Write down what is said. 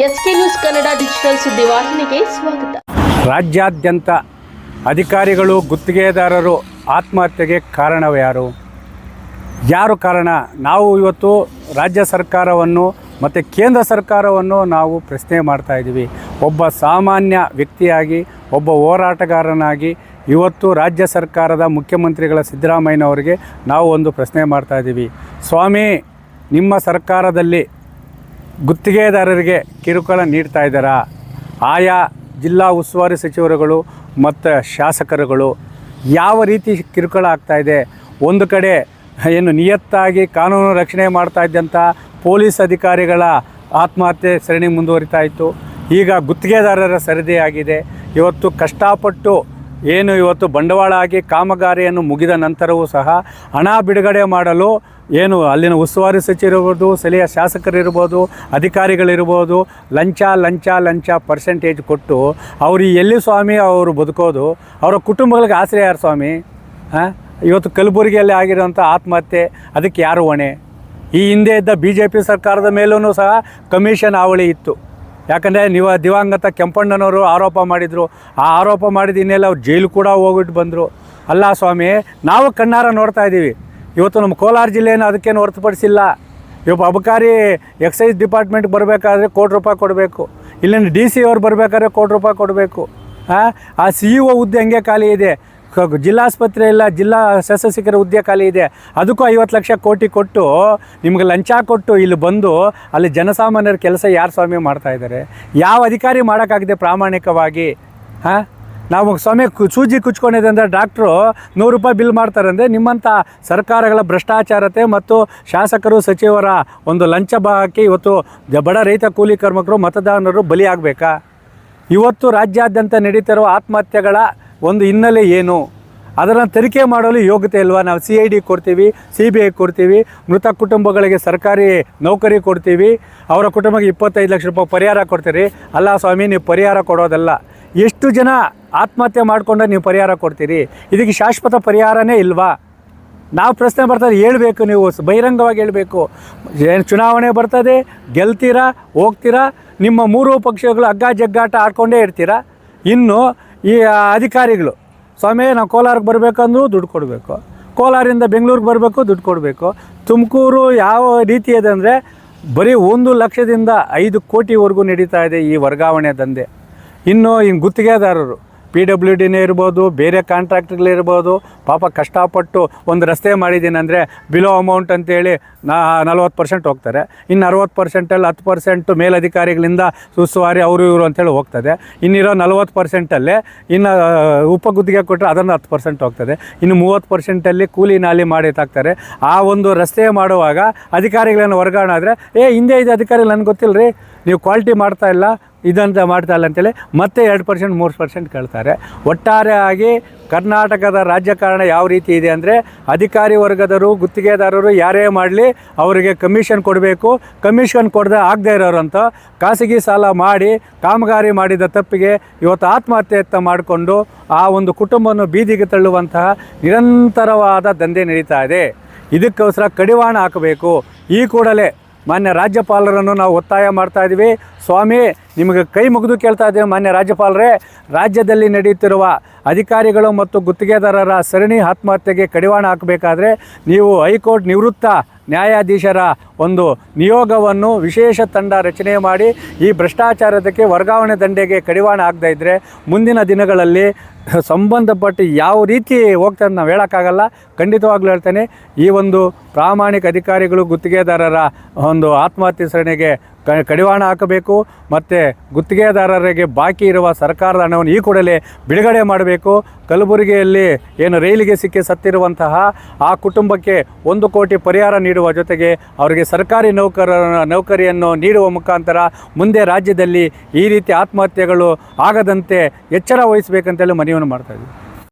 S K news Kannada digital ಸುದ್ದಿವಾಹಿನಿಗೆ ಸ್ವಾಗತ. ರಾಜ್ಯಾದ್ಯಂತ ಅಧಿಕಾರಿಗಳು ಗುತ್ತಿಗೆದಾರರು ಆತ್ಮಹತ್ಯೆಗೆ ಕಾರಣವ್ಯಾರು ಯಾರು ಕಾರಣ? ನಾವು ಇವತ್ತು ರಾಜ್ಯ ಸರ್ಕಾರವನ್ನು ಮತ್ತು ಕೇಂದ್ರ ಸರ್ಕಾರವನ್ನು ನಾವು ಪ್ರಶ್ನೆ ಮಾಡ್ತಾ ಇದ್ದೀವಿ. ಒಬ್ಬ ಸಾಮಾನ್ಯ ವ್ಯಕ್ತಿಯಾಗಿ, ಒಬ್ಬ ಹೋರಾಟಗಾರನಾಗಿ ಇವತ್ತು ರಾಜ್ಯ ಸರ್ಕಾರದ ಮುಖ್ಯಮಂತ್ರಿಗಳ ಸಿದ್ದರಾಮಯ್ಯನವರಿಗೆ ನಾವು ಒಂದು ಪ್ರಶ್ನೆ ಮಾಡ್ತಾ ಇದ್ದೀವಿ. ಸ್ವಾಮಿ, ನಿಮ್ಮ ಸರ್ಕಾರದಲ್ಲಿ ಗುತ್ತಿಗೆದಾರರಿಗೆ ಕಿರುಕುಳ ನೀಡ್ತಾ ಇದ್ದಾರಾ? ಆಯಾ ಜಿಲ್ಲಾ ಉಸ್ತುವಾರಿ ಸಚಿವರುಗಳು ಮತ್ತು ಶಾಸಕರುಗಳು ಯಾವ ರೀತಿ ಕಿರುಕುಳ ಆಗ್ತಾ ಇದೆ? ಒಂದು ಕಡೆ ಏನು ನಿಯತ್ತಾಗಿ ಕಾನೂನು ರಕ್ಷಣೆ ಮಾಡ್ತಾ ಇದ್ದಂಥ ಪೊಲೀಸ್ ಅಧಿಕಾರಿಗಳ ಆತ್ಮಹತ್ಯೆ ಸರಣಿ ಮುಂದುವರಿತಾ ಇತ್ತು. ಈಗ ಗುತ್ತಿಗೆದಾರರ ಸರದಿ ಆಗಿದೆ ಇವತ್ತು ಕಷ್ಟಪಟ್ಟು ಏನು ಇವತ್ತು ಬಂಡವಾಳ ಆಗಿ ಕಾಮಗಾರಿಯನ್ನು ಮುಗಿದ ನಂತರವೂ ಸಹ ಹಣ ಬಿಡುಗಡೆ ಮಾಡಲು ಏನು ಅಲ್ಲಿನ ಉಸ್ತುವಾರಿ ಸಚಿವರಿರ್ಬೋದು, ಸ್ಥಳೀಯ ಶಾಸಕರಿರ್ಬೋದು, ಅಧಿಕಾರಿಗಳಿರ್ಬೋದು ಲಂಚ ಲಂಚ ಲಂಚ ಪರ್ಸೆಂಟೇಜ್ ಕೊಟ್ಟು ಅವರು ಎಲ್ಲಿ ಸ್ವಾಮಿ ಅವರು ಬದುಕೋದು, ಅವರ ಕುಟುಂಬಗಳಿಗೆ ಆಶ್ರಯ ಯಾರು ಸ್ವಾಮಿ? ಹಾಂ ಇವತ್ತು ಕಲಬುರಗಿಯಲ್ಲಿ ಆಗಿರುವಂಥ ಆತ್ಮಹತ್ಯೆ, ಅದಕ್ಕೆ ಯಾರು ಹೊಣೆ? ಈ ಹಿಂದೆ ಇದ್ದ ಬಿ ಜೆ ಪಿ ಸರ್ಕಾರದ ಮೇಲೂ ಸಹ ಕಮಿಷನ್ ಹಾವಳಿ ಇತ್ತು. ಯಾಕಂದರೆ ನೀವು ದಿವಂಗತ ಕೆಂಪಣ್ಣನವರು ಆರೋಪ ಮಾಡಿದರು. ಆ ಆರೋಪ ಮಾಡಿದ ಇನ್ನೆಲ್ಲ ಅವ್ರು ಜೈಲು ಕೂಡ ಹೋಗ್ಬಿಟ್ಟು ಬಂದರು. ಅಲ್ಲ ಸ್ವಾಮಿ, ನಾವು ಕಣ್ಣಾರ ನೋಡ್ತಾ ಇದ್ದೀವಿ. ಇವತ್ತು ನಮ್ಮ ಕೋಲಾರ ಜಿಲ್ಲೆಯನ್ನು ಅದಕ್ಕೇನು ಹೊರತುಪಡಿಸಿಲ್ಲ. ಇವತ್ತು ಅಬಕಾರಿ ಎಕ್ಸೈಸ್ ಡಿಪಾರ್ಟ್ಮೆಂಟ್ ಬರಬೇಕಾದ್ರೆ ಕೋಟಿ ರೂಪಾಯಿ ಕೊಡಬೇಕು. ಇಲ್ಲಿಂದ ಡಿ ಸಿ ಅವ್ರು ಬರಬೇಕಾದ್ರೆ ಕೋಟಿ ರೂಪಾಯಿ ಕೊಡಬೇಕು. ಹಾಂ ಆ ಸಿ ಇ ಒ ಹುದ್ದೆ ಹಂಗೆ ಖಾಲಿ ಇದೆ? ಜಿಲ್ಲಾಸ್ಪತ್ರೆ ಇಲ್ಲ, ಜಿಲ್ಲಾ ಶಸ್ತ್ರಚಿಕಿತ್ಸಕರ ಹುದ್ದೆ ಖಾಲಿ ಇದೆ. ಅದಕ್ಕೂ ಐವತ್ತು ಲಕ್ಷ ಕೋಟಿ ಕೊಟ್ಟು ನಿಮ್ಗೆ ಲಂಚ ಕೊಟ್ಟು ಇಲ್ಲಿ ಬಂದು ಅಲ್ಲಿ ಜನಸಾಮಾನ್ಯರ ಕೆಲಸ ಯಾರು ಸ್ವಾಮಿ ಮಾಡ್ತಾ ಇದ್ದಾರೆ ಯಾವ ಅಧಿಕಾರಿ ಮಾಡೋಕ್ಕಾಗಿದೆ ಪ್ರಾಮಾಣಿಕವಾಗಿ? ಹಾಂ? ನಾವು ಸ್ವಾಮಿ ಸೂಜಿ ಕುಚ್ಕೊಂಡಿದೆ ಅಂದರೆ ಡಾಕ್ಟ್ರು ನೂರು ರೂಪಾಯಿ ಬಿಲ್ ಮಾಡ್ತಾರಂದರೆ ನಿಮ್ಮಂಥ ಸರ್ಕಾರಗಳ ಭ್ರಷ್ಟಾಚಾರತೆ ಮತ್ತು ಶಾಸಕರು, ಸಚಿವರ ಒಂದು ಲಂಚ ಹಾಕಿ ಇವತ್ತು ಬಡ ರೈತ ಕೂಲಿ ಕಾರ್ಮಿಕರು, ಮತದಾರರು ಬಲಿಯಾಗಬೇಕಾ? ಇವತ್ತು ರಾಜ್ಯಾದ್ಯಂತ ನಡೀತಿರುವ ಆತ್ಮಹತ್ಯೆಗಳ ಒಂದು ಹಿನ್ನೆಲೆ ಏನು? ಅದನ್ನು ತನಿಖೆ ಮಾಡಲು ಯೋಗ್ಯತೆ ಇಲ್ವಾ? ನಾವು ಸಿ ಐ ಡಿ ಕೊಡ್ತೀವಿ ಸಿ ಬಿ ಐ ಕೊಡ್ತೀವಿ, ಮೃತ ಕುಟುಂಬಗಳಿಗೆ ಸರ್ಕಾರಿ ನೌಕರಿ ಕೊಡ್ತೀವಿ, ಅವರ ಕುಟುಂಬಕ್ಕೆ ಇಪ್ಪತ್ತೈದು ಲಕ್ಷ ರೂಪಾಯಿ ಪರಿಹಾರ ಕೊಡ್ತೀರಿ. ಅಲ್ಲ ಸ್ವಾಮಿ, ನೀವು ಪರಿಹಾರ ಕೊಡೋದಲ್ಲ. ಎಷ್ಟು ಜನ ಆತ್ಮಹತ್ಯೆ ಮಾಡಿಕೊಂಡು ನೀವು ಪರಿಹಾರ ಕೊಡ್ತೀರಿ? ಇದಕ್ಕೆ ಶಾಶ್ವತ ಪರಿಹಾರನೇ ಇಲ್ವಾ? ನಾವು ಪ್ರಶ್ನೆ ಬರ್ತದೆ, ಹೇಳಬೇಕು ನೀವು, ಬಹಿರಂಗವಾಗಿ ಹೇಳಬೇಕು. ಏನು ಚುನಾವಣೆ ಬರ್ತದೆ, ಗೆಲ್ತೀರಾ, ಹೋಗ್ತೀರಾ, ನಿಮ್ಮ ಮೂರು ಪಕ್ಷಗಳು ಹಗ್ಗ ಜಗ್ಗಾಟ ಆಡ್ಕೊಂಡೇ ಇರ್ತೀರಾ? ಇನ್ನು ಈ ಅಧಿಕಾರಿಗಳು. ಸ್ವಾಮಿ, ನಾವು ಕೋಲಾರಕ್ಕೆ ಬರಬೇಕಂದ್ರೂ ದುಡ್ಡು ಕೊಡಬೇಕು. ಕೋಲಾರಿಂದ ಬೆಂಗಳೂರಿಗೆ ಬರಬೇಕು, ದುಡ್ಡು ಕೊಡಬೇಕು. ತುಮಕೂರು ಯಾವ ರೀತಿ ಇದೆ ಅಂದರೆ ಬರೀ ಒಂದು ಲಕ್ಷದಿಂದ ಐದು ಕೋಟಿವರೆಗೂ ನಡೀತಾ ಇದೆ ಈ ವರ್ಗಾವಣೆ ದಂಧೆ. ಇನ್ನು ಇನ್ನು ಗುತ್ತಿಗೆದಾರರು ಪಿ ಡಬ್ಲ್ಯೂ ಡಿನೇ ಇರ್ಬೋದು, ಬೇರೆ ಕಾಂಟ್ರಾಕ್ಟ್ಗಳಿರ್ಬೋದು ಪಾಪ ಕಷ್ಟಪಟ್ಟು ಒಂದು ರಸ್ತೆ ಮಾಡಿದ್ದೀನಿ ಅಂದರೆ ಬಿಲೋ ಅಮೌಂಟ್ ಅಂತೇಳಿ ನಾ ನಲ್ವತ್ತು ಪರ್ಸೆಂಟ್ ಹೋಗ್ತಾರೆ. ಇನ್ನು ಅರವತ್ತು ಪರ್ಸೆಂಟಲ್ಲಿ ಹತ್ತು ಪರ್ಸೆಂಟು ಮೇಲಧಿಕಾರಿಗಳಿಂದ ಸುಸ್ತುವಾರಿ ಅವರು ಇವರು ಅಂತೇಳಿ ಹೋಗ್ತದೆ. ಇನ್ನಿರೋ ನಲ್ವತ್ತು ಪರ್ಸೆಂಟಲ್ಲೇ ಇನ್ನು ಉಪಗುತ್ತಿಗೆ ಕೊಟ್ಟರೆ ಅದನ್ನು ಹತ್ತು ಪರ್ಸೆಂಟ್ ಹೋಗ್ತದೆ. ಇನ್ನು ಮೂವತ್ತು ಪರ್ಸೆಂಟಲ್ಲಿ ಕೂಲಿ ನಾಲಿ ಮಾಡಿ ತಾಕ್ತಾರೆ ಆ ಒಂದು ರಸ್ತೆ ಮಾಡುವಾಗ ಅಧಿಕಾರಿಗಳನ್ನು ವರ್ಗಾವಣೆ ಆದರೆ, ಏ, ಹಿಂದೆ ಇದೆ ಅಧಿಕಾರಿ ನನಗೆ ಗೊತ್ತಿಲ್ಲ ರೀ ನೀವು ಕ್ವಾಲಿಟಿ ಮಾಡ್ತಾ ಇಲ್ಲ ಇದಂತ ಮಾಡ್ತಾ ಇಲ್ಲ ಅಂತೇಳಿ ಮತ್ತೆ ಎರಡು ಪರ್ಸೆಂಟ್ ಮೂರು ಪರ್ಸೆಂಟ್ ಕೇಳ್ತಾರೆ. ಒಟ್ಟಾರೆಯಾಗಿ ಕರ್ನಾಟಕದ ರಾಜಕಾರಣ ಯಾವ ರೀತಿ ಇದೆ ಅಂದರೆ ಅಧಿಕಾರಿ ವರ್ಗದವರು, ಗುತ್ತಿಗೆದಾರರು ಯಾರೇ ಮಾಡಲಿ ಅವರಿಗೆ ಕಮಿಷನ್ ಕೊಡಬೇಕು. ಕಮಿಷನ್ ಕೊಡದೆ ಆಗದೆ ಅಂತ ಖಾಸಗಿ ಸಾಲ ಮಾಡಿ, ಕಾಮಗಾರಿ ಮಾಡಿದ ತಪ್ಪಿಗೆ ಇವತ್ತು ಆತ್ಮಹತ್ಯೆ ಅಂತ ಮಾಡಿಕೊಂಡು ಆ ಒಂದು ಕುಟುಂಬವನ್ನು ಬೀದಿಗೆ ತಳ್ಳುವಂತಹ ನಿರಂತರವಾದ ದಂಧೆ ನಡೀತಾ ಇದೆ. ಇದಕ್ಕೋಸ್ಕರ ಕಡಿವಾಣ ಹಾಕಬೇಕು. ಈ ಕೂಡಲೇ ಮಾನ್ಯ ರಾಜ್ಯಪಾಲರನ್ನು ನಾವು ಒತ್ತಾಯ ಮಾಡ್ತಾ ಇದ್ದೀವಿ. ಸ್ವಾಮಿ, ನಿಮಗೆ ಕೈ ಮುಗಿದು ಕೇಳ್ತಾ ಇದ್ದೀವಿ ಮಾನ್ಯ ರಾಜ್ಯಪಾಲರೇ. ರಾಜ್ಯದಲ್ಲಿ ನಡೆಯುತ್ತಿರುವ ಅಧಿಕಾರಿಗಳು ಮತ್ತು ಗುತ್ತಿಗೆದಾರರ ಸರಣಿ ಆತ್ಮಹತ್ಯೆಗೆ ಕಡಿವಾಣ ಹಾಕಬೇಕಾದ್ರೆ ನೀವು ಹೈಕೋರ್ಟ್ ನಿವೃತ್ತ ನ್ಯಾಯಾಧೀಶರ ಒಂದು ನಿಯೋಗವನ್ನು ವಿಶೇಷ ತಂಡ ರಚನೆ ಮಾಡಿ ಈ ಭ್ರಷ್ಟಾಚಾರದಕ್ಕೆ ವರ್ಗಾವಣೆ ದಂಡೆಗೆ ಕಡಿವಾಣ ಆಗದೇ ಇದ್ದರೆ ಮುಂದಿನ ದಿನಗಳಲ್ಲಿ ಸಂಬಂಧಪಟ್ಟು ಯಾವ ರೀತಿ ಹೋಗ್ತದೆ ನಾವು ಹೇಳೋಕ್ಕಾಗಲ್ಲ. ಖಂಡಿತವಾಗ್ಲೂ ಹೇಳ್ತೇನೆ, ಈ ಒಂದು ಪ್ರಾಮಾಣಿಕ ಅಧಿಕಾರಿಗಳು ಗುತ್ತಿಗೆದಾರರ ಒಂದು ಆತ್ಮಹತ್ಯೆ ಸರಣಿಗೆ ಕಡಿವಾಣ ಹಾಕಬೇಕು ಮತ್ತು ಗುತ್ತಿಗೆದಾರರಿಗೆ ಬಾಕಿ ಇರುವ ಸರ್ಕಾರದ ಹಣವನ್ನು ಈ ಕೂಡಲೇ ಬಿಡುಗಡೆ ಮಾಡಬೇಕು. ಕಲಬುರಗಿಯಲ್ಲಿ ಏನು ರೈಲಿಗೆ ಸಿಕ್ಕಿ ಸತ್ತಿರುವಂತಹ ಆ ಕುಟುಂಬಕ್ಕೆ ಒಂದು ಕೋಟಿ ಪರಿಹಾರ ನೀಡುವ ಜೊತೆಗೆ ಅವರಿಗೆ ಸರ್ಕಾರಿ ನೌಕರ, ನೌಕರಿಯನ್ನು ನೀಡುವ ಮುಖಾಂತರ ಮುಂದೆ ರಾಜ್ಯದಲ್ಲಿ ಈ ರೀತಿ ಆತ್ಮಹತ್ಯೆಗಳು ಆಗದಂತೆ ಎಚ್ಚರ ವಹಿಸಬೇಕಂತೇಳಿ ಮನವಿಯನ್ನು ಮಾಡ್ತಾ ಇದ್ದೀವಿ.